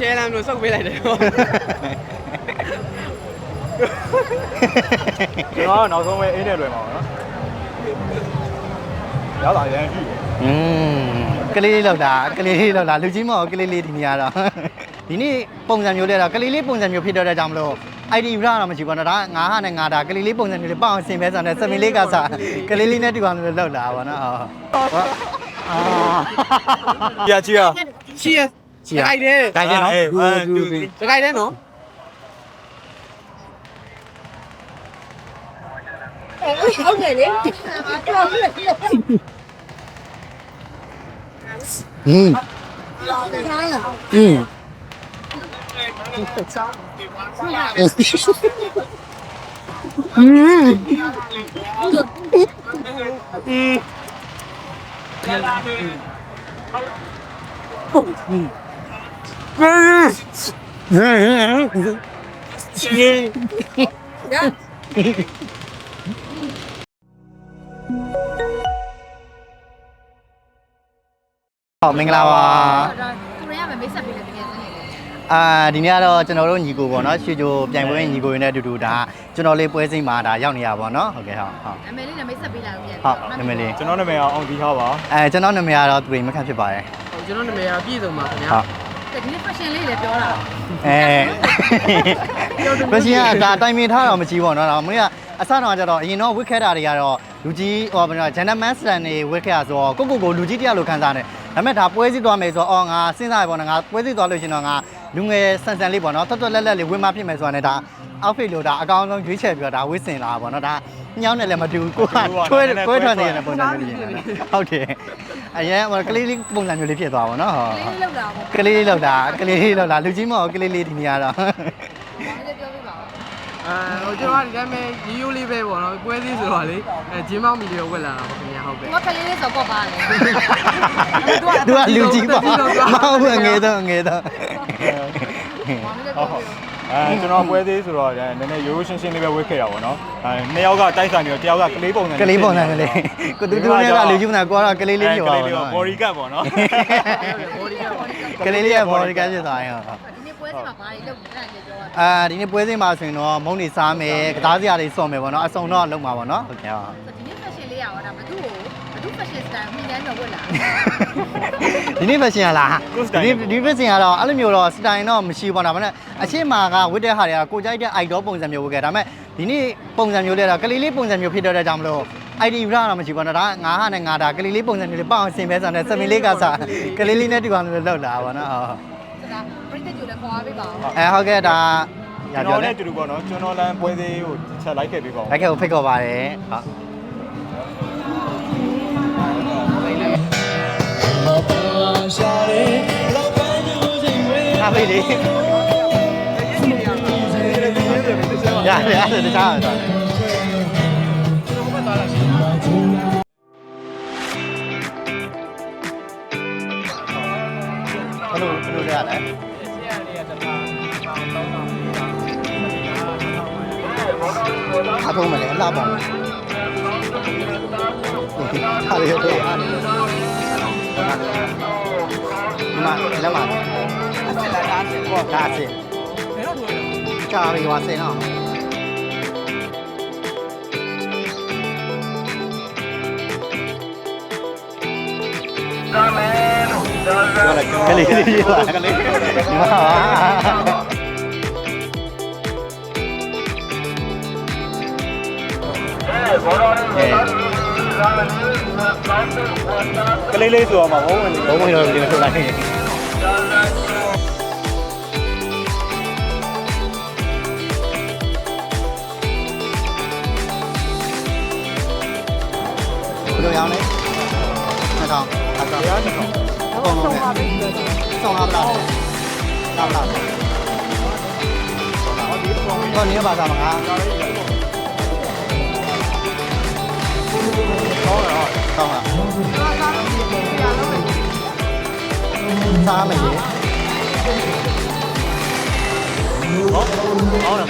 ကျဲလမ်းလို့စုပ်ပေးလိုက်တယ်ကျွန်တော်ကနောက်ဆုံးပဲအင်းနဲ့လွယ်မှာပါနော်ရောက်တာရန်ရှိတယ်อืมကလေးလေးလောက်တာကလေးလေးလောက်တာလူကြီးမဟုတ်ကလေးလေးဒီနေရာတော့ဒီနေ့ပုံစံမျိုးလေးတော့ကလေးလေးပုံစံမျိုးဖြစ်တော့တဲ့ကြောင့်မလို့ ID ရတော့မရှိဘူးနော်ဒါငါးဟာနဲ့ငါးတာကလေးလေးပုံစံမျိုးလေးပေါ့အောင်ဆင်ပဲဆိုတဲ့စမင်လေးကစားကလေးလေးနဲ့တူအောင်လို့လောက်တာပါနော်ဟုတ်အာကြချီရ ချီရချီရကြိုက်တယ်ဒါကြနော်အေး1 2 3ကြိုက်တ Yeah. ဟောမင်္ဂလာပါကိုရင်းကပဲမိတ်ဆက်ပေးတယ်တကယ်စနေလေအာဒီနေ့ကတော့ကျွန်တော်တို့ညီကိုပေါ့နော်ရွှေချိုပြိုင်ပွဲညီကိုရင်းနဲ့အတူတူဒါကျွန်တော်လေးပွဲစဉ်မှာဒါရောက်နေရပါပေါ့နော်ဟုတ်ကဲ့ဟုတ်ဟုတ်နာမည်လေးနဲ့မိတ်ဆက်ပေးလာလို့ပြန်ဟုတ်နာမည်လေးကျွန်တော်နာမည်ကအောင်ဒီဟောပါအဲကျွန်တော်နာမည်ကတော့သူရိမခန့်ဖြစ်ပါတယ် ကျွန်တော်နာမည်ကပြည့်စုံပါခင်ဗျာဟုတ်ဒီနေ့ fashion လေးလည်းပြောတာအဲဘယ်ရှင်ကဒါတိုင်ပင်ထားတော့မကြည့်ပေါ့နော်ဒါမင်းကအစတော့ကျတော့အရင်တော့ဝစ်ခဲတာတွေကတော့လူကြီးဟောဘယ်လိုဂျန်နမန်စတန်တွေဝစ်ခဲတာဆိုတော့ကိုကိုကိုလူကြီးတယောက်လိုခံစားနေဒါပေမဲ့ဒါပွဲစည်းသွားမယ်ဆိုတော့အော်ငါစဉ်းစားရပေါ့နော်ငါပွဲစည်းသွားလို့ရှင်တော့ငါလူငယ်ဆန်ဆန်လေးပေါ့နော်တွတ်တွတ်လက်လက်လေးဝင်းမဖြစ်မယ်ဆိုတာနဲ့ဒါ outfit လို့ဒါအကောင်းဆုံးရွေးချယ်ပြီးတော့ဒါဝစ်စင်လာပေါ့နော်ဒါညောင်းနဲ့လည်းမတူဘူးကိုကထွဲထွဲထွက်နေတဲ့ပုံစံမျိုးကြီးဟုတ်တယ် အရင်ကကလေးလေးပုံစံမျိုးလေးဖြစ်သွားပါတော့ဟုတ်လေးလေးလောက်တာပေါ့ကလေးလေးလောက်တာကလေးလေးလောက်တာလူကြီးမဟုတ်ကလေးလေးဒီနေရာတော့ဘာလဲပြောပြပါဦးအဲဟိုကျွန်တော်ကဒီတိုင်းပဲရီယိုလေးပဲပေါ့နော်ပွဲစည်းဆိုတော့လေအဲဂျင်းမောင်းမီလေးကိုဝက်လာတာပေါ့ခင်ဗျာဟုတ်ကဲ့သူကကလေးလေးဆိုပေါ့ပါလေသူကလူကြီးပေါ့မဟုတ်ဘူးငယ်တော့ငယ်တော့ဘာလဲပြောပြ အဲကျွန်တော်ပွဲသေးဆိုတော့နည်းနည်းရိုးရိုးရှင်းရှင်းလေးပဲဝေးခဲ့တာပေါ့နော်အဲနှစ်ယောက်ကတိုက်ဆိုင်ပြီးတော့တယောက်ကကလေးပုံစံကလေးပုံစံကလေးကိုတူတူနဲ့ကလူကြီးပုံစံကိုကတော့ကလေးလေးဖြစ်သွားပါတော့ဘော်ဒီကတ်ပေါ့နော်ဘော်ဒီကဘော်ဒီကကလေးလေးရဲ့ body ကဖြစ်သွားရင်ဟုတ်ဒီနေ့ပွဲစီမှာဘာတွေလုပ်နေတာလဲပြောတာအာဒီနေ့ပွဲစဉ်မှာဆိုရင်တော့မုံနေစားမယ်ကစားစရာတွေစော့မယ်ပေါ့နော်အစုံတော့လုံးမှာပေါ့နော်ဟုတ်ကဲ့ဟုတ်ဒီနေ့ fashion လေးရအောင်ဒါဘသူ့ကိုဘသူ fashion style မိသားစုဝက်လာဒီနေ့ပဲရှင်ရလားဒီဒီပဲရှင်ရတော့အဲ့လိုမျိုးတော့စတိုင်တော့မရှိဘူးပေါ့နော်ဒါပေမဲ့အရှိမကဝတ်တဲ့ဟာတွေကကိုကြိုက်တဲ့ idol ပုံစံမျိုးဝတ်ခဲ့ဒါပေမဲ့ဒီနေ့ပုံစံမျိုးလေးတော့ကလေးလေးပုံစံမျိုးဖြစ်တော့တဲ့ကြောင့်မလို့ ID ရတော့မရှိဘူးပေါ့နော်ဒါငါးဟာနဲ့ငါတာကလေးလေးပုံစံမျိုးလေးပေါ့အောင်ဆင်ပဲဆိုတဲ့စမင်လေးကစားကလေးလေးနဲ့တူအောင်လို့လောက်လာပါတော့ဟုတ်ဒါပရိသတ်ကြိုလည်းခေါ်အားပေးပါဦးအဲဟုတ်ကဲ့ဒါရကျွန်ပြောတော်တယ်နဲ့တူတူပေါ့နော်ကျွန်တော်လမ်းပွဲသေးကိုချက်လိုက်ခဲ့ပေးပါဦး လိုက်ခဲ့ကိုဖိတ်ခေါ်ပါတယ်ဟုတ် အားပေးလေရတယ်ရတယ်တခြားတော့ဘယ်လိုဘယ်လိုလဲရလဲအထုံးမလဲအလှပေါင်းဟာလေတော့ဒီမှာလည်းမှာအစလာတာ ဟောဒါစစ်ဘယ်တော့တွေ့လဲကြာပြီဟောဆင်းအောင်ကလေးလေးပါကလေးဟာ ကလေးလေးဆိုတော့မှာဘုံဝင်ဘုံဝင်တော့ဒီလိုထုတ်လိုက်ဘယ်လိုရောင်းလဲ2000အကောရား2000အကုန်လုံးပဲဆော င်းလာပါလားလာပါလား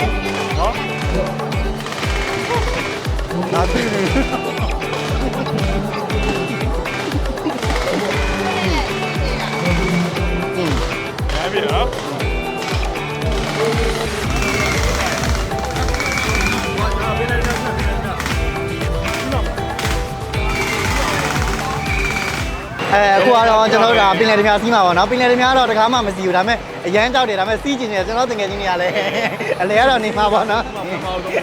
တော့နေပါ အဲအခုကတော့ကျွန်တော်တို့ဒါပင်လယ်ဓမြစီးမှာပေါ့နော်ပင်လယ်ဓမြကတော့တခါမှမစီဘူးဒါပေမဲ့အရန်ကြောက်တယ်ဒါပေမဲ့စီးကျင်တယ်ကျွန်တော်တငယ်ချင်းတွေကလည်းအလဲကတော့နေမှာပေါ့နော်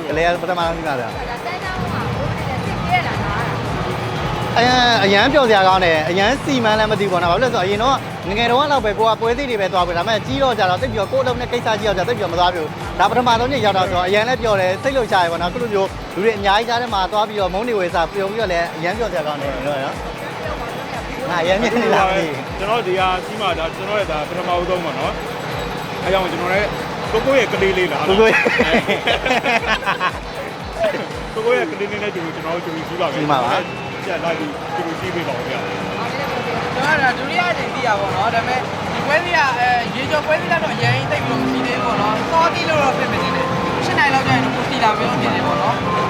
အလဲပထမဆုံးစီးပါဗျာဒါစမ်းတောင်းမှာဘိုးနဲ့စစ်ပြရတာလားအရန်အရန်ပျော်စရာကောင်းတယ်အရန်စီမန်းလည်းမသိဘူးပေါ့နော်ဘာလို့လဲဆိုတော့အရင်တော့ငငယ်တော့လောက်ပဲကိုကပွဲသေးတွေပဲသွားပြီဒါပေမဲ့ကြီးတော့ကြတော့တိတ်ပြီးတော့ကိုယ်လုံးနဲ့ကိစ္စကြီးတော့ကြတိတ်ပြီးတော့မသွားပြဘူးဒါပထမဆုံးညရောက်တော့ဆိုတော့အရန်လည်းပျော်တယ်စိတ်လှုပ်ရှားရပေါ့နော်ခုလိုမျိုးလူတွေအများကြီးကြားထဲမှာသွားပြီးတော့မုန်းနေဝေစားပြုံပြီးတော့လည်းအရန်ပျော်စရာကောင်းတယ်နော်နော် ငါအရန်မြင်နေလားမသိကျွန်တော်ဒီဟာစီးမှာဒါကျွန်တော်ရဲ့ဒါပထမဦးဆုံးပေါ့နော်အဲကြောင့်ကျွန်တော်ရဲ့ကိုကိုရဲ့ကလေးလေးလားဘူးကိုယ်ကိုကိုရဲ့ကလေးလေးနဲ့ကျွန်တော်ကျွန်တော်စီးပါမယ်ချက်လိုက်ပြီးကျွန်တော်စီးပေးပါဦးဗျာကျွန်တော်ကဒုတိယအကြိမ်သိရပါတော့ဒါပေမဲ့ဒီပွဲစီကအဲရေကျော်ပွဲစီကတော့အရင်တိတ်ပြီးတော့မရှိသေးဘူးပေါ့နော်စောတီလို့တော့ဖြစ်မနေတယ်ရှင်းနိုင်လောက်ကျရင်တော့ကိုစီလာမျိုးဖြစ်နေပေါ့နော်ဒါ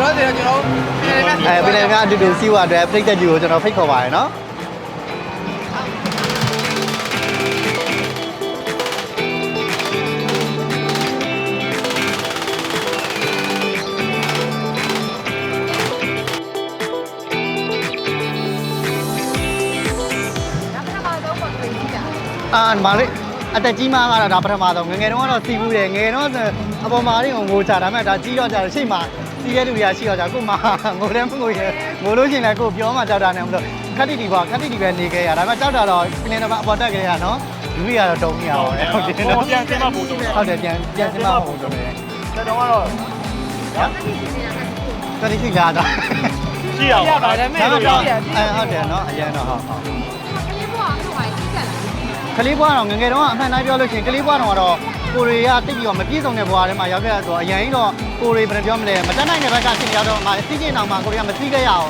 တော့ကျွန်တော်ပြည်နယ်ကအဲပြည်နယ်ကအတူတူစီးဝါအတွက်ပြိတ်သက်ကြီးကိုကျွန်တော်ဖိတ်ခေါ်ပါရနော် အာဒီမာလေးအတက်ကြီးမှကတော့ဒါပထမဆုံးငယ်ငယ်တုန်းကတော့စီးဘူးတယ်ငယ်တော့ဆိုအပေါ်မာလေးကိုငိုချဒါပေမဲ့ဒါကြီးတော့ကြတော့ရှေ့မှာစီးရဲလူတွေကရှိတော့ကြကိုမှငိုတယ်မငိုရငိုလို့ရှိရင်လည်းကိုပြောမှကြောက်တာနဲ့မလို့ခက်တီတီပါခက်တီတီပဲနေခဲ့ရဒါပေမဲ့ကြောက်တာတော့ပြင်းနေတော့အပေါ်တက်ခဲ့ရနော်လူတွေကတော့တုံးနေရအောင်ဟုတ်တယ်နော်ပြန်စင်းမဖို့တော့ဟုတ်တယ်ပြန်ပြန်စင်းမဟုတ်တယ်ကျွန်တော်ကတော့တတိရှိလာတာရှိရပါပါပါဒါပေမဲ့ဒါတော့တော့အဲဟုတ်တယ်နော်အရင်တော့ဟုတ်ဟုတ်ကလေးဘွားဟိုဟာကြီးကြလာ ကလေးဘွားတော့ငယ်ငယ်တုန်းကအမှန်တိုင်းပြောလို့ရှိရင်ကလေးဘွားတော့ကတော့ကိုရီကတိတ်ပြီးတော့မပြည့်စုံတဲ့ဘွားထဲမှာရောက်ခဲ့ရဆိုတော့အရင်ကြီးတော့ကိုရီဘယ်လိုပြောမလဲမတက်နိုင်တဲ့ဘက်ကဆင်ရောက်တော့မှစီးကျင်အောင်မှကိုရီကမစီးခဲ့ရအောင်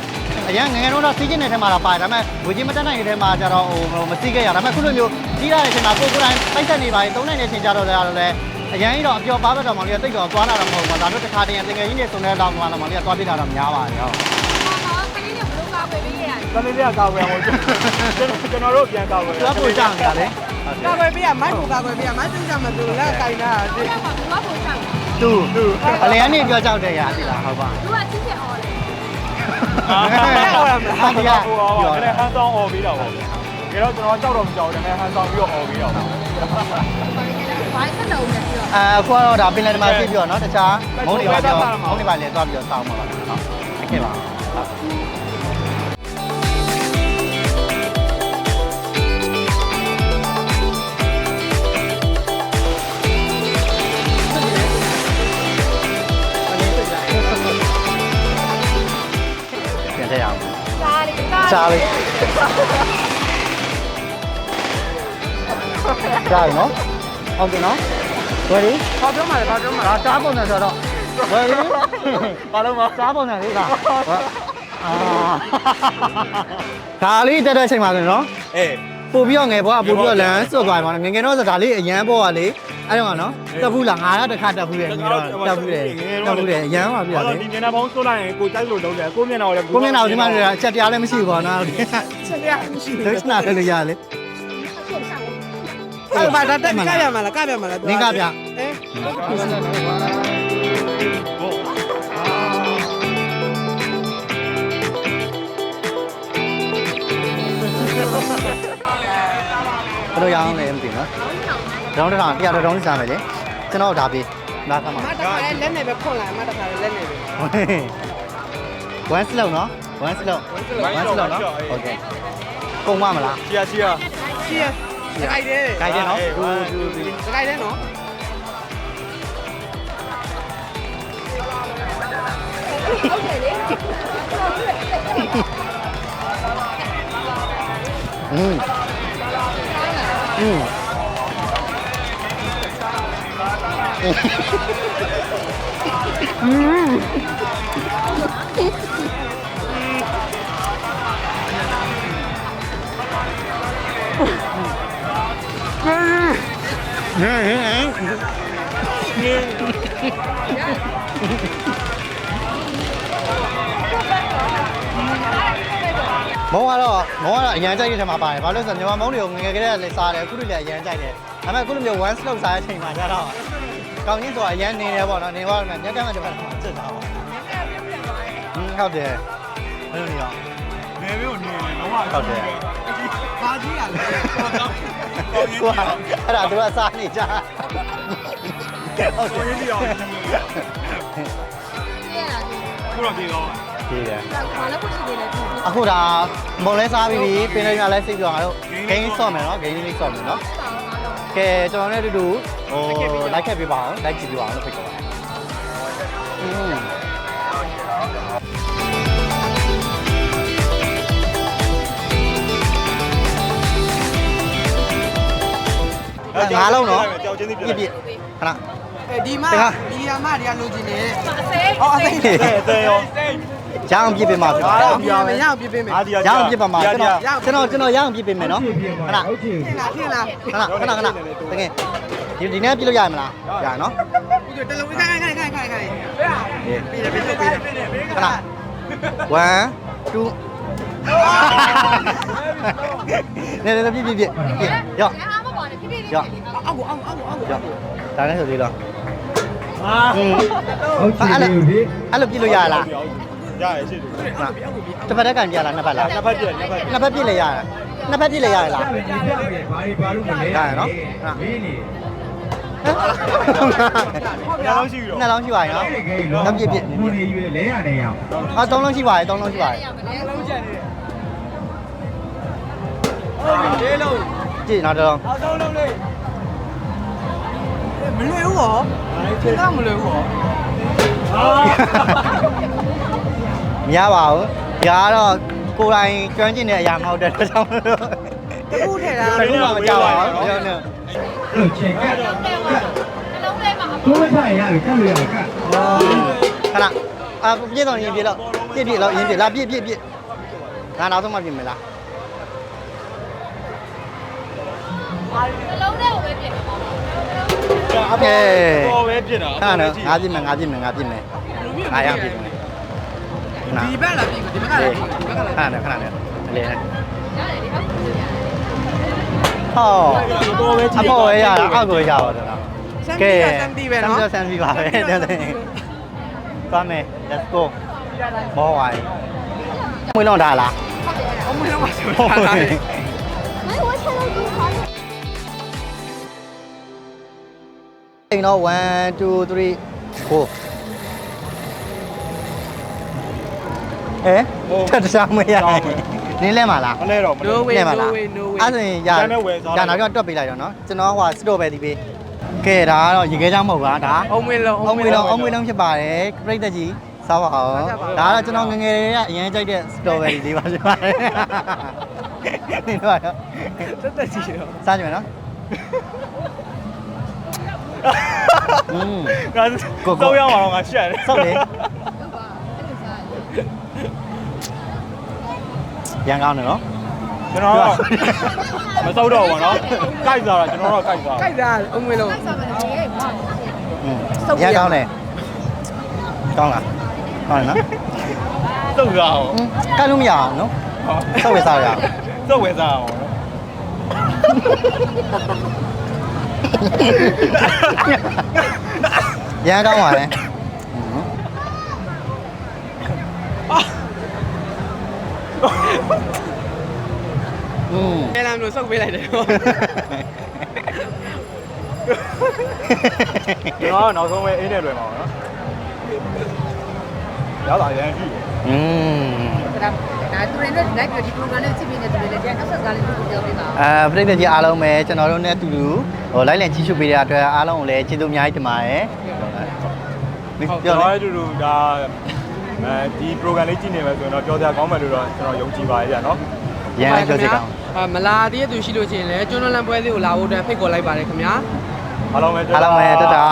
အရင်ငယ်ငယ်တုန်းတော့စီးကျင်တဲ့ထဲမှာတော့ပါတယ်ဒါပေမဲ့ဝေကြီးမတက်နိုင်တဲ့ထဲမှာကျတော့ဟိုမစီးခဲ့ရဒါပေမဲ့ခုလိုမျိုးကြီးရတဲ့အချိန်မှာကိုကိုယ်တိုင်ပိုက်ဆက်နေပါတယ်သုံးနိုင်တဲ့အချိန်ကျတော့လည်းလည်းအရင်ကြီးတော့အပျော်ပါဘက်တော့မောင်လေးကတိတ်တော့သွားလာတော့မဟုတ်ဘူးဒါတို့တစ်ခါတည်းတကယ်ကြီးနေစုံတဲ့တောင်မှာတော့မောင်လေးကသွားပြတာတော့များပါတယ်ဟုတ်ဟာကလေးတွေဘလို့ကားပဲ သမီးလေးကကာဝယ်အောင်ကျွန်တော်တို့ပြန်ကာဝယ်လက်ပို့ကြံတာလေကာကွယ်ပေးရမိုက်ကိုကာကွယ်ပေးရမိုက်သိကြမလို့လက်ကင်တာဒီသူသူအလေကနေပြောကြောက်တယ်ရာသိလားဟုတ်ပါသူကချစ်ချင်အော်လေအာဟုတ်တယ်ဟာဒီကပြောတယ်ဟန်ဆောင်အော်ပြီးတော့ပေါ့ကြတော့ကျွန်တော်ကြောက်တော့မကြောက်ဘူးဒါပေမဲ့ဟန်ဆောင်ပြီးတော့အော်ပြီးတော့ဘိုင်းစလုံးနဲ့ပြောအာခွာတော့ဒါပင်လယ်တမဖြစ်ပြောနော်တခြားမုံတွေပါပြောမုံတွေပါလည်းသွားပြီးတော့စောင်းပါပါဟုတ်ကဲ့ပါ စားလေးစားစားလေးစားရနော်ဟုတ်ကဲ့နော် ready ဘာပြောမှလဲဘာပြောမှလဲဒါစားပုံနဲ့ဆိုတော့ ready ဘာလို့မစားပုံနဲ့လေးလားအာဒါလေးတက်တဲ့အချိန်မှာဆိုရင်နော်အေး ပို့ပြီးတော့ငယ်ဘွားပို့ပြီးတော့လမ်းစွတ်သွားပါတော့ငယ်ငယ်တော့ဆိုဒါလေးအရန်ပေါ်ကလေအဲ့တော့ကနော်တက်ဘူးလားငါကတစ်ခါတက်ဘူးရဲ့ငယ်တော့တက်ဘူးတယ်တက်ဘူးတယ်အရန်ပါပြရလေဒီမျက်နှာပေါင်းဆိုးလိုက်ရင်ကိုကြိုက်လို့လုံးတယ်ကိုမျက်နှာကိုလည်းကိုမျက်နှာကိုဒီမှာအချက်တရားလည်းမရှိဘူးပေါ့နော်ချက်ရမရှိဒိတ်နာလည်းရလေဘူးဘာဒါတက်ကရမှာလားကပြမှာလားနင်ကပြအဲ ဘယ်လိုရအောင်လဲမသိဘူးနော်ဒေါင်းတစ်ထောင်တရားဒေါင်းတစ်စားမယ်လေကျွန်တော်ဒါပေးနားခါမှာမတခါလဲလက်နဲ့ပဲခွန်လာမတခါလဲလက်နဲ့ပဲ one slow နော် one slow one slow နော် okay ကုန်ပါမလားချီယာချီယာချီယာကြိုက်တယ်ကြိုက်တယ်နော်ဒူဒူဒူကြိုက်တယ်နော်ဟုတ်တယ်လေอืม อืม မုံကတော့မုံကတော့အရန်ကြိုက်တဲ့ထဲမှာပါတယ်ဘာလို့လဲဆိုတော့မြန်မာမုံတွေကိုငယ်ငယ်ကလေးကလည်းစားတယ်အခုလည်းအရန်ကြိုက်တယ်ဒါပေမဲ့အခုလိုမျိုး one slow စားတဲ့အချိန်မှာကျတော့ကောင်းကြီးဆိုတာအရန်နေတယ်ပေါ့နော်နေသွားတယ်ညက်ကမှတစ်ပတ်တော့စစ်တာပေါ့ဟင်းဟုတ်တယ်ဘယ်လိုနေရောမနေမျိုးနေလုံးဝဟုတ်တယ်ဘာကြီးရလဲကိုကအဲ့ဒါသူကစားနေကြဟုတ်ကိုတယ်ရင်းစီအောင်ပြရတာဒီခုတော့ ပြေတော့ဒီတယ်ဘာလဲခုရှိနေလဲဒီအခုဒါမုံလဲစားပြီးပြီပင်လေးများလဲစိတ်ပြောငါတို့ဂိမ်းဆော့မယ်နော်ဂိမ်းလေးဆော့မယ်နော်ကဲကျွန်တော်နဲ့အတူတူဟိုလိုက်ခဲ့ပြပါအောင်လိုက်ကြည့်ပြပါအောင်လို့ဖိတ်ခေါ်ပါတယ်อืมငါလုံးနော်ကြောက်ချင်းသိပြပြည့်ပြည့်ခဏအဲဒီမှာဒီယာမတွေကလိုချင်နေအစေးဟောအသိတဲ့တဲ့ရော ရအောင်ပြည့်ပြမှာဖြစ်ပါရတော့အောင်ပြမယ်ရအောင်ပြပေးမယ်အာဒီယာရအောင်ပြည့်ပါမှာကျွန်တော်ကျွန်တော်ကျွန်တော်ရအောင်ပြည့်ပေးမယ်နော်ခဏထင်လားထင်လားခဏခဏခဏတကယ်ဒီဒီနေ့ပြည့်လို့ရမလားရနော်ဒီတလုံးခိုင်ခိုင်ခိုင်ခိုင်ခိုင်ခိုင်ပြေးတယ်ပြေးတယ်ပြေးတယ်ပြေးတယ်ခဏ1 2နေနေပြည့်ပြည့်ပြည့်ရောအားမပေါ်နဲ့ပြပြလေးရောအောက်ကိုအောက်အောက်အောက်ရောဒါနဲ့ဆိုသေးလားအာอืมဟုတ်ချင်လေးကိုဒီအဲ့လိုပြည့်လို့ရလား ရရရှိတယ်တစ်ဖက်တက်ကံပြလားနှစ်ဖက်လားနှစ်ဖက်ပြည့်နှစ်ဖက်နှစ်ဖက်ပြည့်လေရလားနှစ်ဖက်ပြည့်လေရလားပြပြပြဘာတွေဘာလို့မလဲရရနော်မင်းနေညလုံးရှိပြီတော့နှစ်လုံးရှိပါရဲ့နော်အဲ့ဒီကိန်းတော့တော့ပြည့်ပြည့်ဘုံနေရွေးလဲရနေရအောင်အာသုံးလုံးရှိပါရဲ့သုံးလုံးရှိပါရဲ့လုံးချင်နေလေးလုံးကြည့်နောက်တော့အောက်ဆုံးလုံးလေးမလွယ်ဘူးဟောထင်တော့မလွယ်ဘူးဟော မရပါဘူးဒါကတော့ကိုယ်တိုင်ကျွမ်းကျင်တဲ့အရာမဟုတ်တဲ့အတွက်ကြောင့်မလို့ တခုထဲတာ ဘယ်လိုမှမကြောက်ပါဘူးပြောနေ အဲ့ချိန်ကတ် နှလုံးထဲမှာအ ကိုယ်ထိုင်ရပြီကတ်လို့ရကတ် ခဏအာပြည့်တော့ရင်ပြည့်တော့ပြည့်ပြည့်တော့ရင်ပြည့်လာပြည့်ပြည့်ပြည့်ငါနောက်ဆုံးမှပြည့်မယ်လား နှလုံးထဲကိုပဲပြင်ပါ โอเค ပေါ်ပဲဖြစ်တာ ခဏနော်ငါပြည့်မယ်ငါပြည့်မယ်ငါပြည့်မယ်ငါရပြည့်မယ်ခဏ ဒီဘက်လာပြီဒီဘက်ကလာပြီဒီဘက်ကလာခဏနဲ့ခဏနဲ့အလေနဲ့ရတယ်ဒီအောက်ကိုရတယ်ဟောပေါ်ပဲအပေါ်ရရတာအောက်ကိုရပါတော့ဆမ်တီဆမ်တီပဲနော်ဆမ်တီပါပဲတဲ့တဲ့သွားမယ် let's go မောဝိုင်းမွေးလုံးထားလားအမလုံးပါဆိုတာလာတယ်မင်းဝတ်ချလိုက်ဒီခါအိမ်တော့1 2 3 4 အဲတက်တစားမရနင်းလဲမလား မလဲတော့မလဲ No way လဲမ no လား way no way အဲ့ဆိုရင်ရဒါနဲ့ဝယ်စားဒါနောက်တော့တွက်ပေးလိုက်တော့နော်ကျွန်တော်ကစတော့ပဲဒီပေးကဲဒါကတော့ရေခဲချောင်းမဟုတ်ပါဒါအုံမွေးလုံးအုံးမွေလုံးအုံးမွေလုံးဖြစ်ပါတယ်ပြိတ္တကြီးစားပါအောင်ဒါကတော့ကျွန်တော်ငငယ်လေးကအရင်ကြိုက်တဲ့ strawberry လေးပါဖြစ်ပါတယ်ဒီတော့တက်တက်ကြည့်တော့စားကြမယ်နော်อืมငါတော့ရအောင်ငါရှက်တယ်စောက်လေ ရန်ကောင်းတယ်နော် ကျွန်တော်တော့မစောက်တော့ဘူးနော်ကြိုက်စားတာကျွန်တော်တော့ကြိုက်စား ကြိုက်တာအုံမွေးလုံး ဆောက်ပါလေဘာ อืมရန်ကောင်းတယ်ကောင်းလားကောင်းတယ်နော် စောက်စားအောင် อืมကတ်လို့မရအောင်နော်စောက်ဝယ်စားရအောင် စောက်ဝယ်စားအောင် ရန်ကောင်းပါလေ อืม အဲလာမျိုးစုပ်ပေးလိုက်တယ် ကျွန်တော်နောက်ဆုံးပဲအင်းနဲ့လွယ်မှာနော်ရတာရန်ကြည့် อืม ဒါဒါသူတွေနဲ့ live ဒီ program နဲ့ချိန်နေတဲ့သူတွေလည်းတရားနောက်ဆက်ကားလေးကိုပြောပေးပါ အဲပြိတ္တကြီးအားလုံးပဲကျွန်တော်တို့နဲ့အတူတူဟိုလိုက်လံကြီးစုပေးတဲ့အတွက်အားလုံးကိုလည်းကျေးဇူးအများကြီးတင်ပါတယ် ဟုတ် ပြော ကျွန် လေ တော်အတူတူဒါ အဲဒီ program လေးကြည့်နေမယ်ဆိုရင်တော့ပြောစရာကောင်းမယ်လို့တော့ကျွန်တော်ယုံကြည်ပါတယ်ဗျာနော်ရန်လည်းပြောစီကောင်းအာမလာသေးတဲ့သူရှိလို့ချင်းလဲကျွန်းလန်းပွဲလေးကိုလာဖို့အတွက်ဖိတ်ခေါ်လိုက်ပါတယ်ခင်ဗျာအားလုံးပဲအားလုံးပဲတတာ